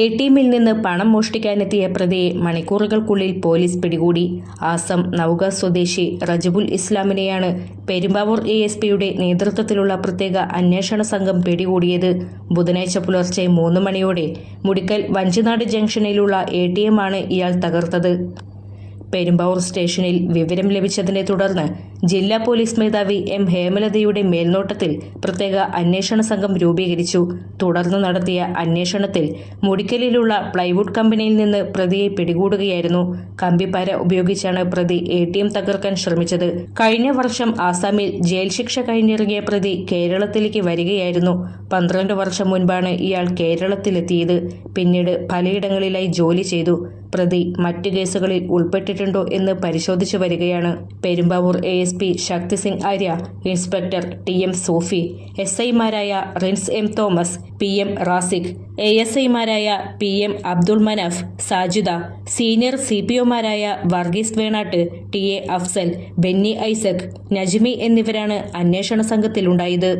A T എമ്മിൽ നിന്ന് പണം മോഷ്ടിക്കാനെത്തിയ പ്രതിയെ മണിക്കൂറുകൾക്കുള്ളിൽ പോലീസ് പിടികൂടി. ആസം നൌക സ്വദേശി റജബുൽ ഇസ്ലാമിനെയാണ് പെരുമ്പാവൂർ എ എസ് പിയുടെ നേതൃത്വത്തിലുള്ള പ്രത്യേക അന്വേഷണ സംഘം പിടികൂടിയത്. ബുധനാഴ്ച പുലർച്ചെ മൂന്ന് മണിയോടെ മുടിക്കൽ വഞ്ചിനാട് ജംഗ്ഷനിലുള്ള എ ടി എം ആണ് ഇയാൾ തകർത്തത്. പെരുമ്പാവൂർ സ്റ്റേഷനിൽ വിവരം ലഭിച്ചതിനെ തുടർന്ന് ജില്ലാ പോലീസ് മേധാവി എം ഹേമലതയുടെ മേൽനോട്ടത്തിൽ പ്രത്യേക അന്വേഷണ സംഘം രൂപീകരിച്ചു. തുടർന്ന് നടത്തിയ അന്വേഷണത്തിൽ മുടിക്കലിലുള്ള പ്ലൈവുഡ് കമ്പനിയിൽ നിന്ന് പ്രതിയെ പിടികൂടുകയായിരുന്നു. കമ്പിപ്പാര ഉപയോഗിച്ചാണ് പ്രതി എ ടി എം തകർക്കാൻ ശ്രമിച്ചത്. കഴിഞ്ഞ വർഷം ആസാമിൽ ജയിൽ ശിക്ഷ കഴിഞ്ഞിറങ്ങിയ പ്രതി കേരളത്തിലേക്ക് വരികയായിരുന്നു. പന്ത്രണ്ട് വർഷം മുൻപാണ് ഇയാൾ കേരളത്തിലെത്തിയത്. പിന്നീട് പലയിടങ്ങളിലായി ജോലി ചെയ്തു. പ്രതി മറ്റ് കേസുകളിൽ ഉൾപ്പെട്ടിട്ടുണ്ടോ എന്ന് പരിശോധിച്ചു വരികയാണ്. Perumbavoor A S P Shakti Singh Arya inspector T M Sofi S ഐമാരായ Rins M Thomas P M Rasiq A S ഐമാരായ P M Abdul Manaf Sajida senior C P ഒമാരായ Varghese Venattu T A Afsal Benny Isaac Najmi എന്നിവരാണ് അന്വേഷണ സംഘത്തിലുണ്ടായത്.